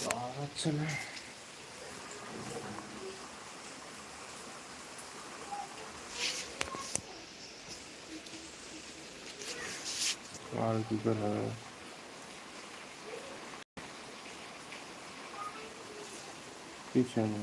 পাওয়া যাচ্ছে না আর কি করে হবে পিছনে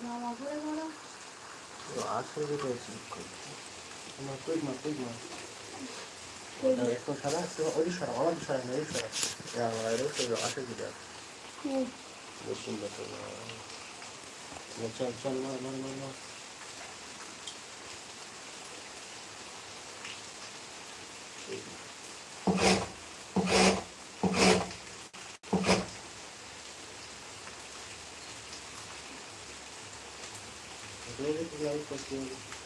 জামা পরে বড় আসলে যেটা তোমার তুই মা তুই মা একটু সারা একটু ওই সরা আমার সরা না এই সরা আমার আরও সরা আসে কি দেখ বেশ সুন্দর তো চল চল না না না না Böyle bir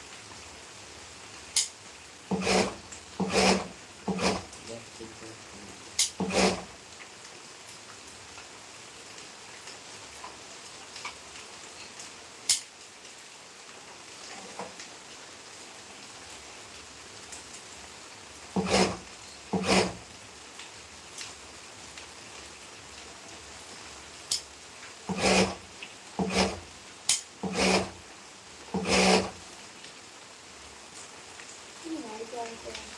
네.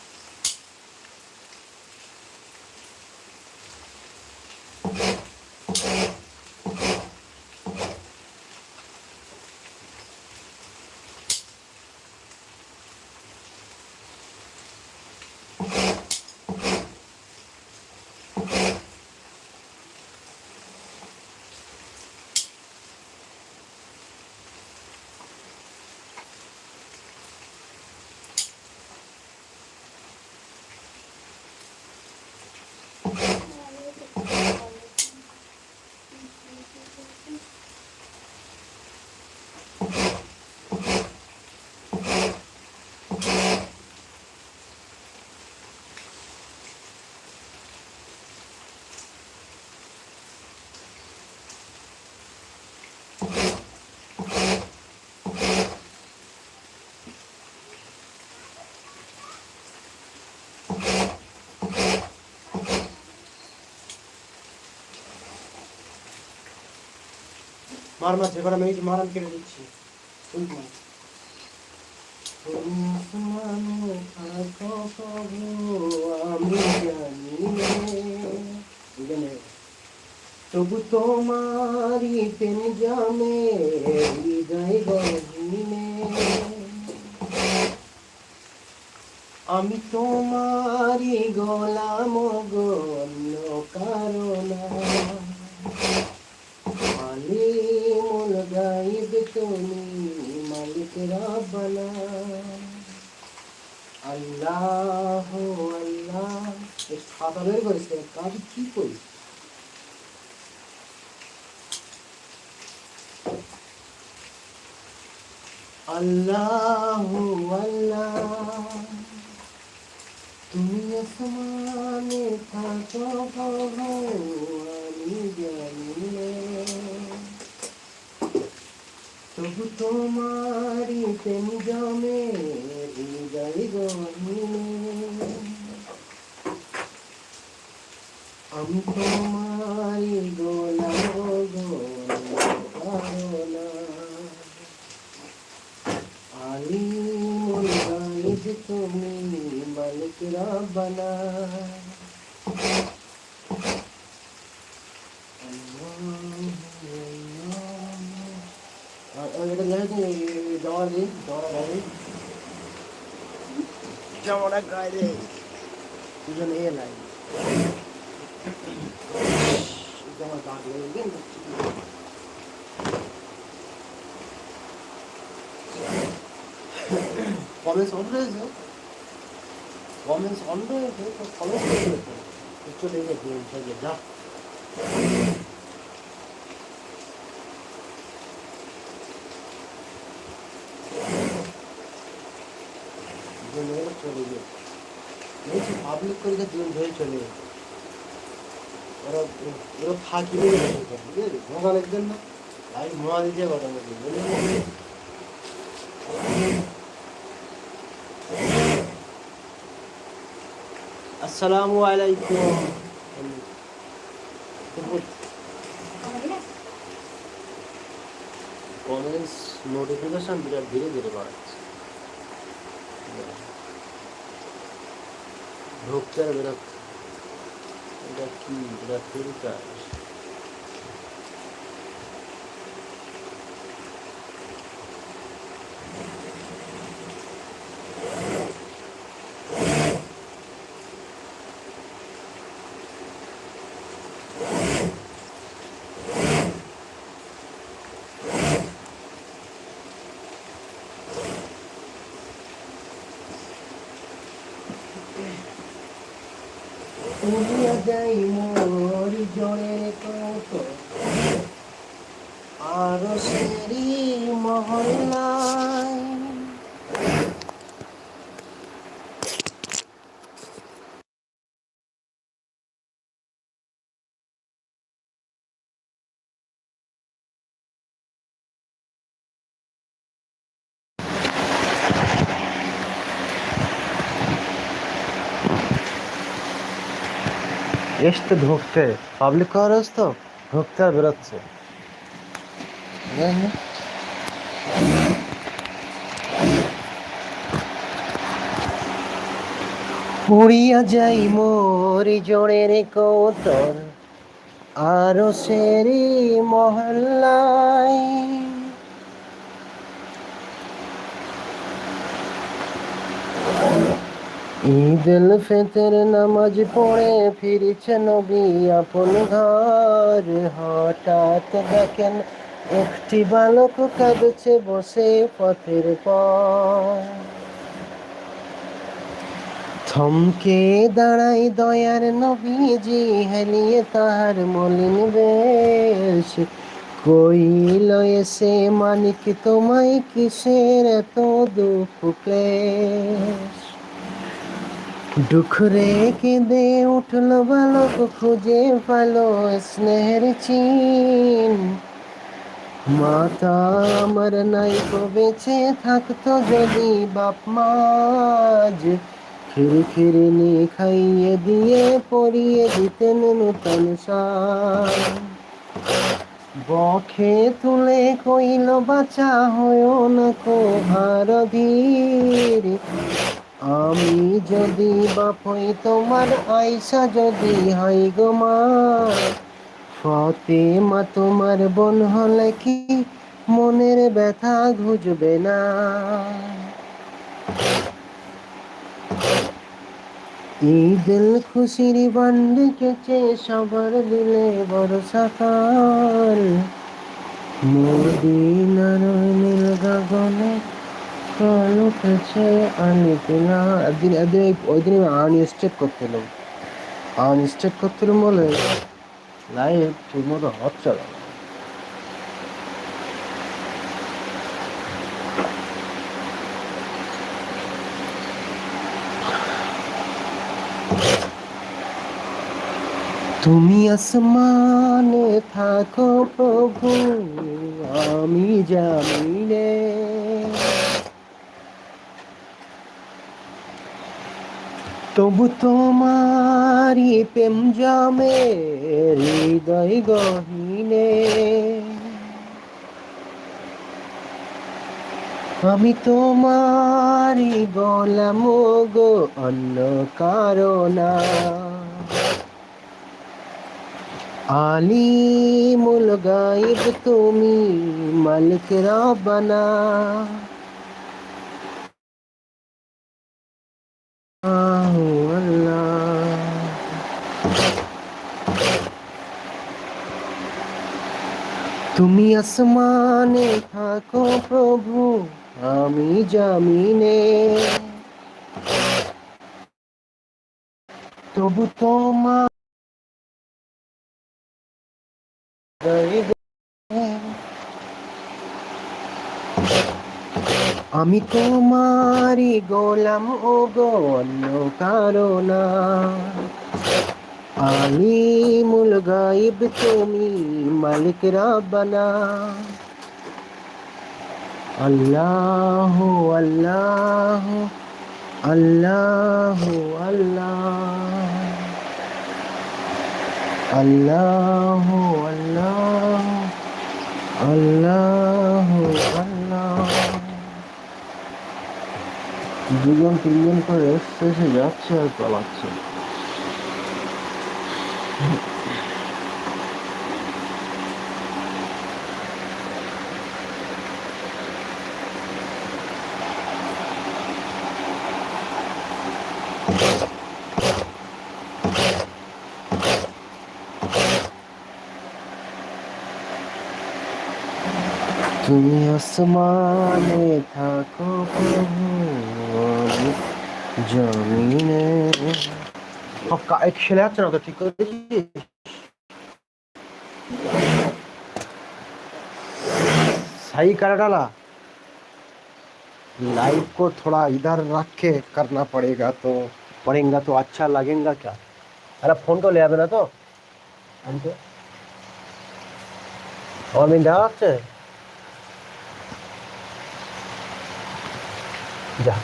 মার মার যে কটা মেয়ে মার আমি কেটে দিচ্ছি। আমি জানি তবু জামে হৃদয় গহিনে। আমি তোমারই গোলাম গণ্য কারণ মালিমুল গাইব তুমি মালিক রাব্বানা আল্লাহ আল্লাহ। এই খাতা বের করেছে কাজ কি করি? আল্লাহ আল্লাহ। তুমি আসমানে থাকো প্রভু, আমি জানি নে। তবু তোমারি প্রেম জমে হৃদয় গহিনে। আমি তোমারি গোলাম গোলা আলিমুল তুমি মালিক রাব্বানা এটা গায়ে জামা দি জামা গায়ে জামাটা গায়ে দে দুজনে এ লাই জামা গায়ে দিয়ে কমেন্টস অন রয়েছে কমেন্টস অন রয়েছে তো কমেন্টস রয়েছে চলে গেছে থেকে যা চলে গেছে পাবলিক করে দুজন ধরে চলে গেছে। ওরা ওরা ফাঁকি বুঝলি মজা লাগবেন না? আমি মজা দিয়ে কথা বলি আসসালামু আলাইকুম। কমেন্টস নোটিফিকেশন বিরাট ধীরে ধীরে বাড়ছে। ঢুকতে আর বেরোচ্ছে এটা কি এটা যাই মোর জনের কত আর সেরি মহল্লায় এসতে ঢুকতে। পাবলিক কভারেজ তো ঢুকতে আর বেরোচ্ছে। পুড়িয়া যাই মোর জোড়ের কৌতল আরও সেরি মহল্লায়। ঈদুল ফিতর নামাজ পড়ে ফিরছে নবী আপন ঘর। হঠাৎ দেখেন একটি বালক কাঁদছে, বসে পথের পর থমকে দাঁড়াই দয়ার নবীজি, হেলিয়ে তাহার মলিন বেশ। কইল, এসে মানিক, তোমায় কিসের এত দুঃখ ক্লেশ? ডুখরে কেঁদে উঠল বালক, খুঁজে পালো স্নেহের চিন। মাতা আমার নাই বেঁচে থাকতো যদি বাপ মাজ। খিরি খিরিনি খাইয়ে দিয়ে পরিয়ে দিতেন নূতন বখে তুলে কইল, বাঁচা, হয় না কো আর ধীর আমি যদি বাপ হই তোমার আয়সা যদি হই গো মা। ফতেমা, তোমার বোন হলে কি মনের ব্যথা ঘুজবে না? ঈদুল খুশির বান্ডি কেচে সবার দিলে বড় সকাল মদিনার নীল গগনে কল উঠেছে আনিতিনা একদিন একদিন ওই দিন আমি করতেলাম আনস্টেট করতেলাম বলে লাইভ ঠিক মতো হচ্ছে না। তুমি আসমানে থাকো প্রভু, আমি জামিনে তবু তোমারি প্রেম জামে হৃদয় গহিনে। আমি তোমারি গোলাম গো অন্য কারণা। আলিমুল গাইব তুমি মালিক রাবানা। তুমি আসমানে থাকো প্রভু আমি জামিনে তবু তোমার আমি তোমারই গোলাম ও গো অন্য কারণা আলিমুল গাইব, তুমি মালিক আল্লাহ আল্লাহ আল্লাহ আল্লাহ আল্লাহ। আল্লাহ আল্লাহ আল্লাহ দুজন তিনজন করে শেষে যাচ্ছে আর পালাচ্ছে। তুমি আসমানে থাকো প্রভু আমি জমিনে এক ছেলে আছে না তো ঠিক করে দিয়েছিস सही कर डाला लाइव को थोड़ा इधर रख के करना पड़ेगा तो पड़ेगा तो अच्छा लगेगा क्या अरे फोन को ले आवे ना तो हमको আমার মিন দেওয়া যা।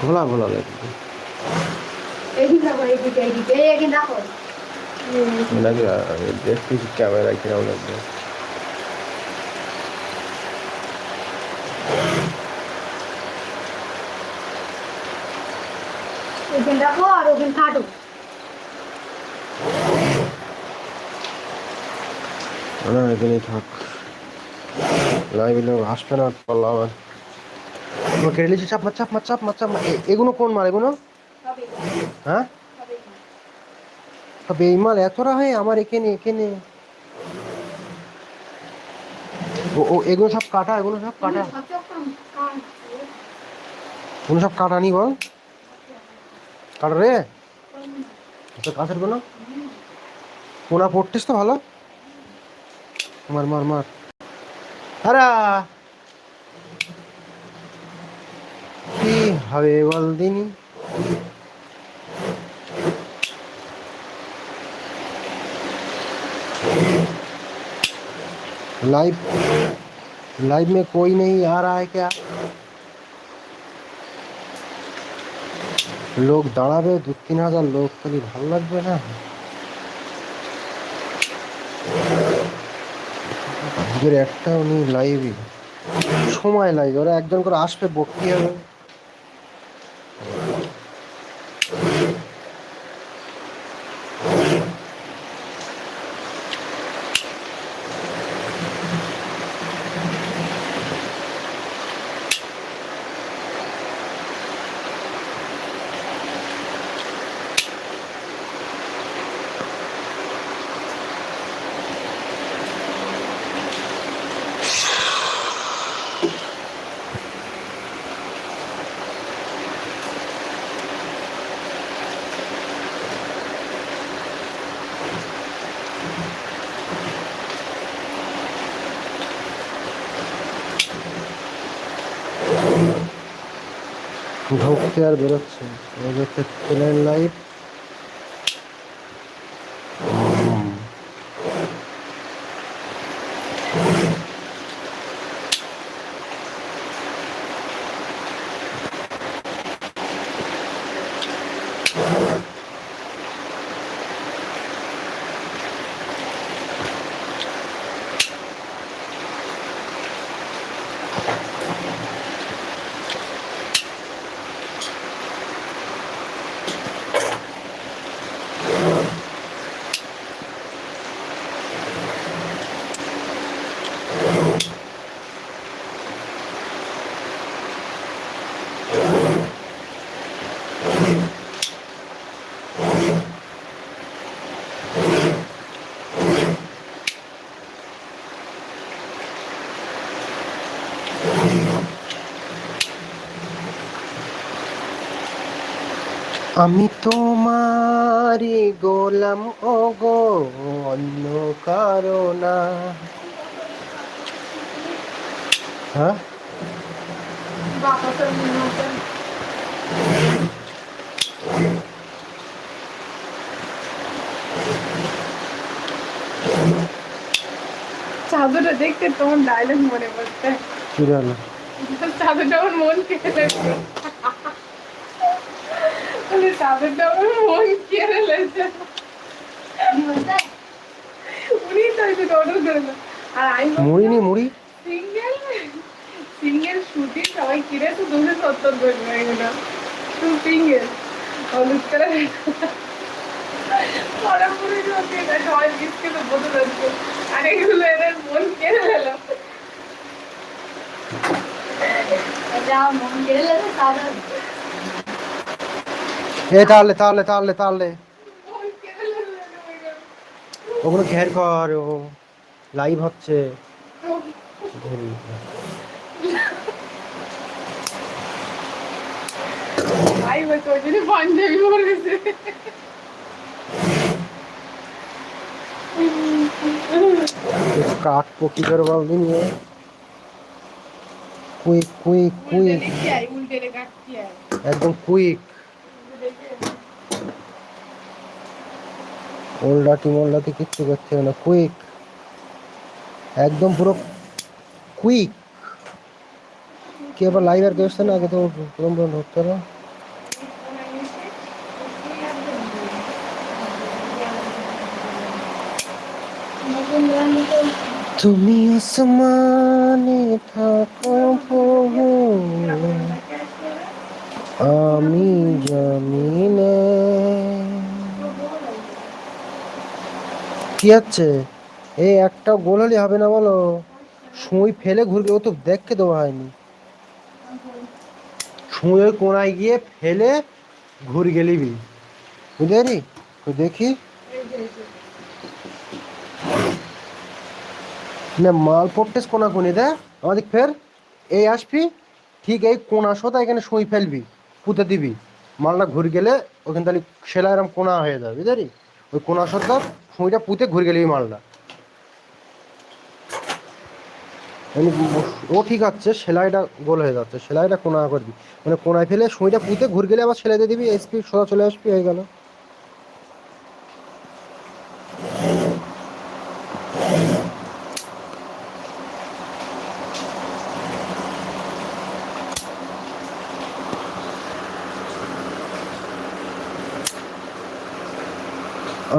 ঘোলা ঘোলা লাগবে দেখতেছি ক্যামেরায় কিরম লাগবে ওখানে রাখো আর ওখানে কাটো না এখানে থাক। লাইভ লোক আসবে না পারলাম আবার তোমার কেটে চাপ মার চাপ মার চাপ মার, চাপ। এগুলো কোন মাল, এগুলো? হ্যাঁ? তবে এই মাল এতটা হয় আমার এখানে এখানে। ও ও, এগুলো সব কাটা, এগুলো সব কাটা। এগুলো সব কাটা নি বল। কাটা রে। তো কাছের কোনো? কোনা পড়তিস তো ভালো? মার মার মার। હરા હવે વલ્દીની लाइव लाइव में कोई नहीं आ रहा है क्या? लोग दाड़ा में दो तीन हज़ार लोग खाली भल लगे ना। আজকের একটাও নেই লাইভই সময় লাগে ওরা একজন করে আসবে বক্তি হবে। ঢুকতে আর বেরোচ্ছে এই যে লাইভ আমি তোমারই গোলাম ও গো অন্য কারও না। হ্যাঁ? চাদরটা দেখতে তোমার ডায়লগ মনে পড়ছে। কি চাদরটা আমার মন কেড়ে বলে, চাদরটা আমার মন কেড়ে লেগেছে উনি তো একটু অর্ডার করে আর আমি মুড়ি নি মুড়ি? সিঙ্গেল সিঙ্গেল শুটিং সবাই কিনে তো দুশো সত্তর করবে এগুলো। সিঙ্গেল। হলুদ করে পুরোপুরি ঢোকে না সবাই বিস্কুট বসে যাচ্ছে আর এগুলো এদের মন কেড়ে নিলাম যা মন গেলে তাদের এ তাহলে তাহলে তাহলে তাহলে। ওগুলো ঘের কর ও লাইভ হচ্ছে। ভাই বলছে ওই জন্য পাঞ্জাবি পরে গেছে কাটবো কি করে বল দিন কুইক কুইক কুইক। একদম কুইক। ওল্ডাটি মোল্ডাটি কিচ্ছু করছে না। কুইক একদম পুরো কুইক কি আবার লাইভ আর কেউ না, আগে তো পুরো পুরো ধরতে না তুমি আসমানে থাকো আমি জমিনে কি হচ্ছে এই একটা গোল হলে হবে না বলো? সুই ফেলে ঘুরবে, ও তো দেখতে দেওয়া হয়নি। ওই কোনায় গিয়ে ফেলে ঘুর গেলিবি বুঝতে পারি দেখি। না, মাল পড়তেস কোনা কোনি দে। আমাদের ফের। এই আসবি, ঠিক এই কোনা সোতা এখানে সুই ফেলবি, পুঁতে দিবি। মালটা ঘুরে গেলে ওখানে তাহলে সেলাই এরম কোনা হয়ে যাবে বুঝতে ওই কোনা সোতা সুইটা পুঁতে ঘুরে গেলি মালটা। ও ঠিক আছে, সেলাইটা গোল হয়ে যাচ্ছে, সেলাইটা কোনায় করবি মানে কোনায় ফেলে সুইটা পুঁতে ঘুরে গেলে আবার সেলাইতে দিবি, এসপি সোজা চলে আসবি হয়ে গেল।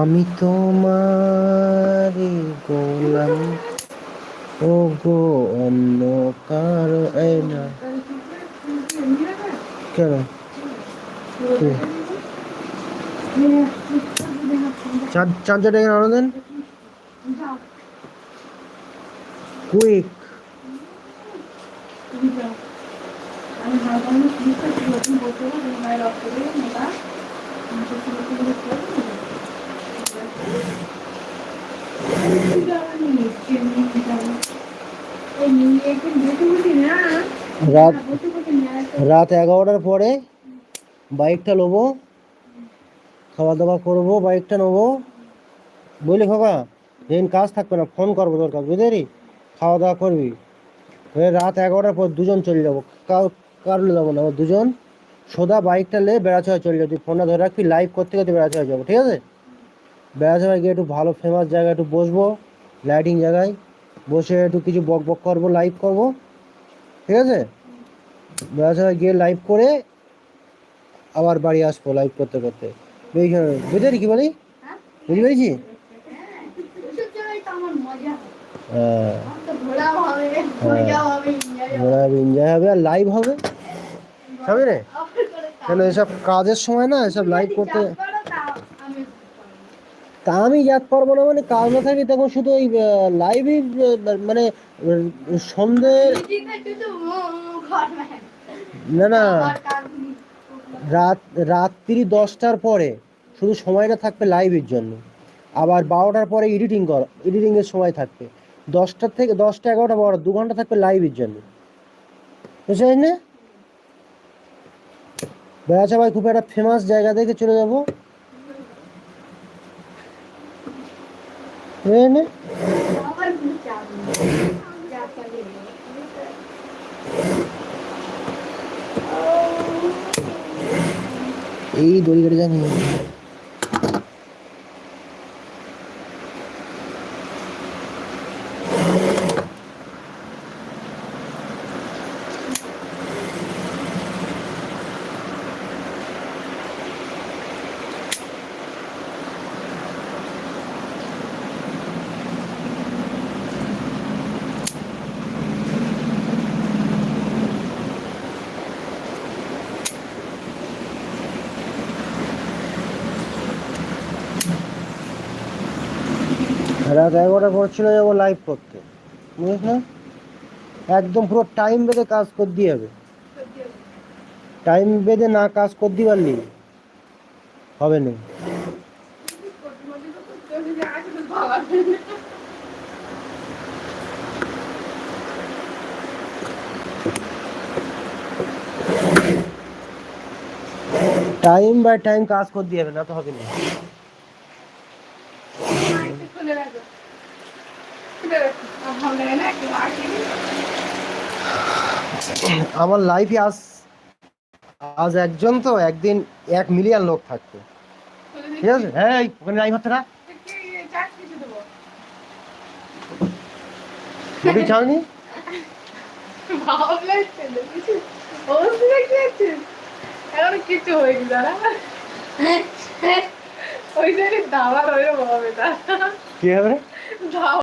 আমি তোমারই গোলাম ও গো অন্য কারও এই না কেন কি? চার চার্জারটা এখানে আনো দেন কুইক আমি ভাবলাম ঠিক আছে নতুন বলতে হবে মায়ের রক্ত দিয়ে নেবা রাত রাত এগারোটার পরে বাইকটা নেব খাওয়া দাওয়া করব, বাইকটা নেব। বুঝলি খোকা? যেদিন কাজ থাকবে না, ফোন করব তোর দরকার বুঝলি খাওয়া দাওয়া করবি। রাত এগারোটার পর দুজন চলে যাব। কারণে যাব না দুজন। সোজা বাইকটা লে হয় চলে যাব। তুই ফোনটা ধরে রাখবি লাইভ করতে করতে হয় যাব, ঠিক আছে? হয় গিয়ে একটু ভালো ফেমাস জায়গায় একটু বসবো লাইটিং জায়গায়। বসে একটু কিছু বক বক করব লাইভ করব। ঠিক আছে? হয় গিয়ে লাইভ করে আবার বাড়ি আসব লাইভ করতে করতে। বুঝতে কি বলি? বুঝতে পেরেছি আমার হ্যাঁ। ঘোরাও হবে এনজয় আর লাইভ হবে। এসব কাজের সময় না, এসব লাইভ করতে চাপ করো তাও আমি তা আমি যাত পারব না মানে কাজ না থাকি তখন শুধু ওই লাইভই মানে সন্ধে। না না। রাত, রাত্রি দশটার পরে শুধু সময়টা থাকবে লাইভের জন্য আবার বারোটার পরে এডিটিং কর এডিটিংয়ের সময় থাকবে দশটার থেকে, দশটা এগারোটা বারোটা দু ঘণ্টা থাকবে লাইভের জন্য বুঝলেন না বেড়াচা ভাই খুব একটা ফেমাস জায়গা দেখে চলে যাব বুঝলেন না? আমার কোনো পারি রাত এগারোটা করছিল যাব লাইভ করতে। বুঝিস না? একদম পুরো টাইম বেঁধে কাজ করে দিয়ে হবে। টাইম বেঁধে না কাজ করে দিয়ে পারলি। হবে না। টাইম বাই টাইম কাজ করে দিয়ে হবে, না তো হবে না খুলে রাখো খুলে রাখো আর ভালো লাগে না একটু আঁকি আমার লাইফে আজ আজ একজন তো একদিন এক মিলিয়ন লোক থাকতো। ঠিক আছে? হ্যাঁ ওখানে লাইভ হচ্ছে না রুটি চাওনি কিছু দাঁড়া ওই দাবার হবে তা কি হবে